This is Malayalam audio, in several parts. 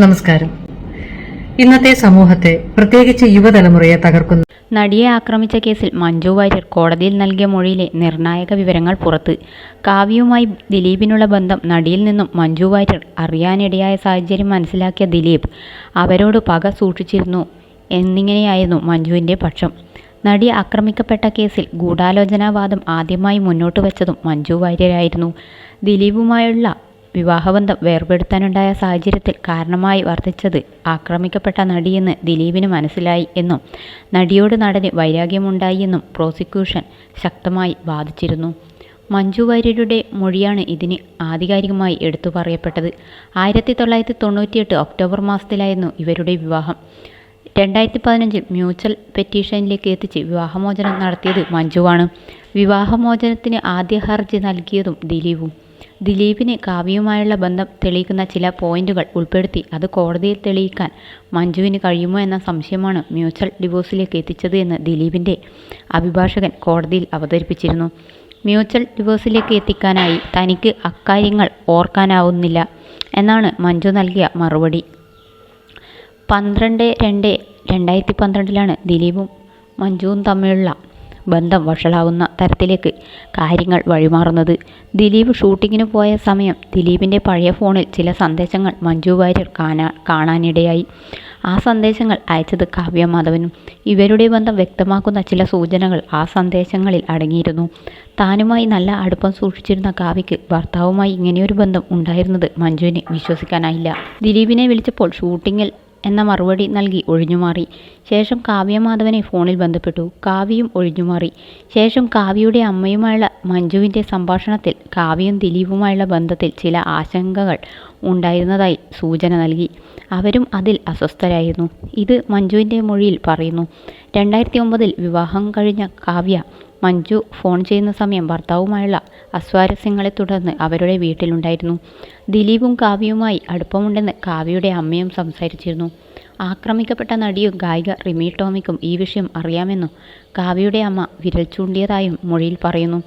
നമസ്കാരം. ഇന്നത്തെ സമൂഹത്തെ പ്രത്യേകിച്ച് യുവതലമുറയെ തകർക്കുന്നു. നടിയെ ആക്രമിച്ച കേസിൽ മഞ്ജു വാര്യർ കോടതിയിൽ നൽകിയ മൊഴിയിലെ നിർണായക വിവരങ്ങൾ പുറത്ത്. കാവ്യയുമായി ദിലീപിനുള്ള ബന്ധം നടിയിൽ നിന്നും മഞ്ജു വാര്യർ അറിയാനിടയായ സാഹചര്യം മനസ്സിലാക്കിയ ദിലീപ് അവരോട് പക സൂക്ഷിച്ചിരുന്നു എന്നിങ്ങനെയായിരുന്നു മഞ്ജുവിന്റെ പക്ഷം. നടി ആക്രമിക്കപ്പെട്ട കേസിൽ ഗൂഢാലോചനാവാദം ആദ്യമായി മുന്നോട്ട് വെച്ചതും മഞ്ജു വാര്യരായിരുന്നു. ദിലീപുമായുള്ള വിവാഹബന്ധം വേർപെടുത്താനുണ്ടായ സാഹചര്യത്തിൽ കാരണമായി വർദ്ധിച്ചത് ആക്രമിക്കപ്പെട്ട നടിയെന്ന് ദിലീപിന് മനസ്സിലായി എന്നും നടിയോട് നടന് വൈരാഗ്യമുണ്ടായി എന്നും പ്രോസിക്യൂഷൻ ശക്തമായി വാദിച്ചിരുന്നു. മഞ്ജു വാര്യരുടെ മൊഴിയാണ് ഇതിന് ആധികാരികമായി എടുത്തു പറയപ്പെട്ടത്. ആയിരത്തി തൊള്ളായിരത്തി തൊണ്ണൂറ്റിയെട്ട് ഒക്ടോബർ മാസത്തിലായിരുന്നു ഇവരുടെ വിവാഹം. രണ്ടായിരത്തി പതിനഞ്ചിൽ മ്യൂച്വൽ പെറ്റീഷനിലേക്ക് എത്തിച്ച് വിവാഹമോചനം നടത്തിയത് മഞ്ജുവാണ്. വിവാഹമോചനത്തിന് ആദ്യ ഹർജി നൽകിയതും ദിലീപും. ദിലീപിന് കാവ്യയുമായുള്ള ബന്ധം തെളിയിക്കുന്ന ചില പോയിന്റുകൾ ഉൾപ്പെടുത്തി അത് കോടതിയിൽ തെളിയിക്കാൻ മഞ്ജുവിന് കഴിയുമോ എന്ന സംശയമാണ് മ്യൂച്വൽ ഡിവോഴ്സിലേക്ക് എത്തിച്ചത് എന്ന് ദിലീപിന്റെ അഭിഭാഷകൻ കോടതിയിൽ അവതരിപ്പിച്ചിരുന്നു. മ്യൂച്വൽ ഡിവോഴ്സിലേക്ക് എത്തിക്കാനായി തനിക്ക് അക്കാര്യങ്ങൾ ഓർക്കാനാവുന്നില്ല എന്നാണ് മഞ്ജു നൽകിയ മറുപടി. പന്ത്രണ്ട് രണ്ട് രണ്ടായിരത്തി പന്ത്രണ്ടിലാണ് ദിലീപും മഞ്ജുവും തമ്മിലുള്ള ബന്ധം വഷളാവുന്ന തരത്തിലേക്ക് കാര്യങ്ങൾ വഴിമാറുന്നത്. ദിലീപ് ഷൂട്ടിങ്ങിന് പോയ സമയം ദിലീപിന്റെ പഴയ ഫോണിൽ ചില സന്ദേശങ്ങൾ മഞ്ജു വാര്യർ കാണാ കാണാനിടയായി. ആ സന്ദേശങ്ങൾ അയച്ചത് കാവ്യ മാധവനും. ഇവരുടെ ബന്ധം വ്യക്തമാക്കുന്ന ചില സൂചനകൾ ആ സന്ദേശങ്ങളിൽ അടങ്ങിയിരുന്നു. താനുമായി നല്ല അടുപ്പം സൂക്ഷിച്ചിരുന്ന കാവ്യയ്ക്ക് ഭർത്താവുമായി ഇങ്ങനെയൊരു ബന്ധം ഉണ്ടായിരുന്നത് മഞ്ജുവിന് വിശ്വസിക്കാനായില്ല. ദിലീപിനെ വിളിച്ചപ്പോൾ ഷൂട്ടിങ്ങിൽ എന്ന മറുപടി നൽകി ഒഴിഞ്ഞുമാറി. ശേഷം കാവ്യമാധവനെ ഫോണിൽ ബന്ധപ്പെട്ടു. കാവ്യയും ഒഴിഞ്ഞുമാറി. ശേഷം കാവ്യയുടെ അമ്മയുമായുള്ള മഞ്ജുവിന്റെ സംഭാഷണത്തിൽ കാവ്യയും ദിലീപുമായുള്ള ബന്ധത്തിൽ ചില ആശങ്കകൾ ഉണ്ടായിരുന്നതായി സൂചന നൽകി. അവരും അതിൽ അസ്വസ്ഥരായിരുന്നു. ഇത് മഞ്ജുവിന്റെ മൊഴിയിൽ പറയുന്നു. രണ്ടായിരത്തി ഒമ്പതിൽ വിവാഹം കഴിഞ്ഞ കാവ്യ മഞ്ജു ഫോൺ ചെയ്യുന്ന സമയം ഭർത്താവുമായുള്ള അസ്വാരസ്യങ്ങളെ തുടർന്ന് അവരുടെ വീട്ടിലുണ്ടായിരുന്നു. ദിലീപും കാവ്യയുമായി അടുപ്പമുണ്ടെന്ന് കാവ്യയുടെ അമ്മയും സംസാരിച്ചിരുന്നു. ആക്രമിക്കപ്പെട്ട നടിയും ഗായിക റിമി ടോമിക്കും ഈ വിഷയം അറിയാമെന്നും കാവ്യയുടെ അമ്മ വിരൽ ചൂണ്ടിയതായും മൊഴിയിൽ പറയുന്നു.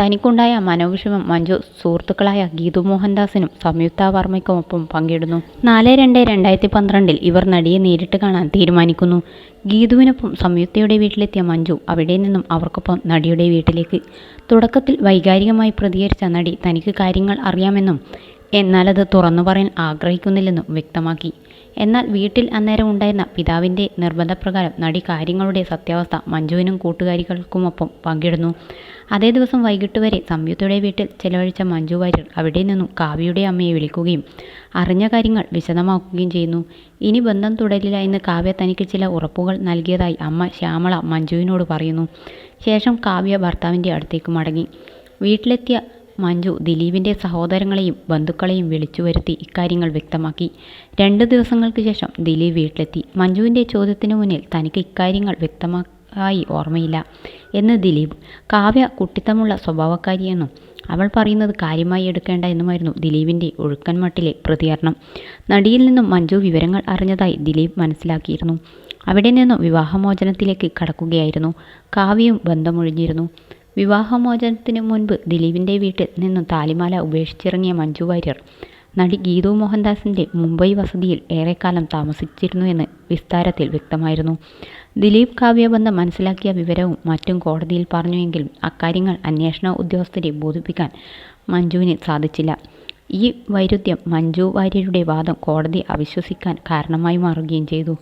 തനിക്കുണ്ടായ മനോവിഷമം മഞ്ജു സുഹൃത്തുക്കളായ ഗീതു മോഹൻദാസിനും സംയുക്ത വർമ്മയ്ക്കുമൊപ്പം പങ്കിടുന്നു. നാല് രണ്ട് രണ്ടായിരത്തി പന്ത്രണ്ടിൽ ഇവർ നടിയെ നേരിട്ട് കാണാൻ തീരുമാനിക്കുന്നു. ഗീതുവിനൊപ്പം സംയുക്തയുടെ വീട്ടിലെത്തിയ മഞ്ജു അവിടെ നിന്നും അവർക്കൊപ്പം നടിയുടെ വീട്ടിലേക്ക്. തുടക്കത്തിൽ വൈകാരികമായി പ്രതികരിച്ച നടി തനിക്ക് കാര്യങ്ങൾ അറിയാമെന്നും എന്നാൽ അത് തുറന്നു പറയാൻ ആഗ്രഹിക്കുന്നില്ലെന്നും വ്യക്തമാക്കി. എന്നാൽ വീട്ടിൽ അന്നേരം ഉണ്ടായിരുന്ന പിതാവിന്റെ നിർബന്ധപ്രകാരം നടി കാര്യങ്ങളുടെ സത്യാവസ്ഥ മഞ്ജുവിനും കൂട്ടുകാരികൾക്കുമൊപ്പം പങ്കിടുന്നു. അതേ ദിവസം വൈകിട്ട് വരെ സംയുക്തയുടെ വീട്ടിൽ ചെലവഴിച്ച മഞ്ജു വാര്യർ അവിടെ നിന്നും കാവ്യയുടെ അമ്മയെ വിളിക്കുകയും അറിഞ്ഞ കാര്യങ്ങൾ വിശദമാക്കുകയും ചെയ്യുന്നു. ഇനി ബന്ധം തുടരില്ല എന്ന് കാവ്യ തനിക്ക് ചില ഉറപ്പുകൾ നൽകിയതായി അമ്മ ശ്യാമള മഞ്ജുവിനോട് പറയുന്നു. ശേഷം കാവ്യ ഭർത്താവിന്റെ അടുത്തേക്ക് മടങ്ങി. വീട്ടിലെത്തിയ മഞ്ജു ദിലീപിന്റെ സഹോദരങ്ങളെയും ബന്ധുക്കളെയും വിളിച്ചു വരുത്തി ഇക്കാര്യങ്ങൾ വ്യക്തമാക്കി. രണ്ട് ദിവസങ്ങൾക്ക് ശേഷം ദിലീപ് വീട്ടിലെത്തി. മഞ്ജുവിന്റെ ചോദ്യത്തിന് മുന്നിൽ തനിക്ക് ഇക്കാര്യങ്ങൾ വ്യക്തമായി ഓർമ്മയില്ല. എന്ന് ദിലീപ് കാവ്യ കുട്ടിത്തമുള്ള സ്വഭാവക്കാരിയെന്നും അവൾ പറയുന്നത് കാര്യമായി എടുക്കേണ്ട എന്നുമായിരുന്നു ദിലീപിന്റെ ഒഴുക്കൻ മട്ടിലെ പ്രതികരണം. നടിയിൽ നിന്നും മഞ്ജു വിവരങ്ങൾ അറിഞ്ഞതായി ദിലീപ് മനസ്സിലാക്കിയിരുന്നു. അവിടെ നിന്നും വിവാഹമോചനത്തിലേക്ക് കടക്കുകയായിരുന്നു. കാവ്യയും ബന്ധമൊഴിഞ്ഞിരുന്നു. വിവാഹമോചനത്തിന് മുൻപ് ദിലീപിന്റെ വീട്ടിൽ നിന്നും താലിമാല ഉപേക്ഷിച്ചിറങ്ങിയ മഞ്ജു വാര്യർ നടി ഗീതു മോഹൻദാസിന്റെ മുംബൈ വസതിയിൽ ഏറെക്കാലം താമസിച്ചിരുന്നു എന്ന് വിസ്താരത്തിൽ വ്യക്തമായിരുന്നു. ദിലീപ് കാവ്യബന്ധം മനസ്സിലാക്കിയ വിവരവും മറ്റും കോടതിയിൽ പറഞ്ഞുവെങ്കിലും അക്കാര്യങ്ങൾ അന്വേഷണ ഉദ്യോഗസ്ഥരെ ബോധിപ്പിക്കാൻ മഞ്ജുവിന് സാധിച്ചില്ല. ഈ വൈരുദ്ധ്യം മഞ്ജു വാര്യരുടെ വാദം കോടതി അവിശ്വസിക്കാൻ കാരണമായി മാറുകയും ചെയ്തു.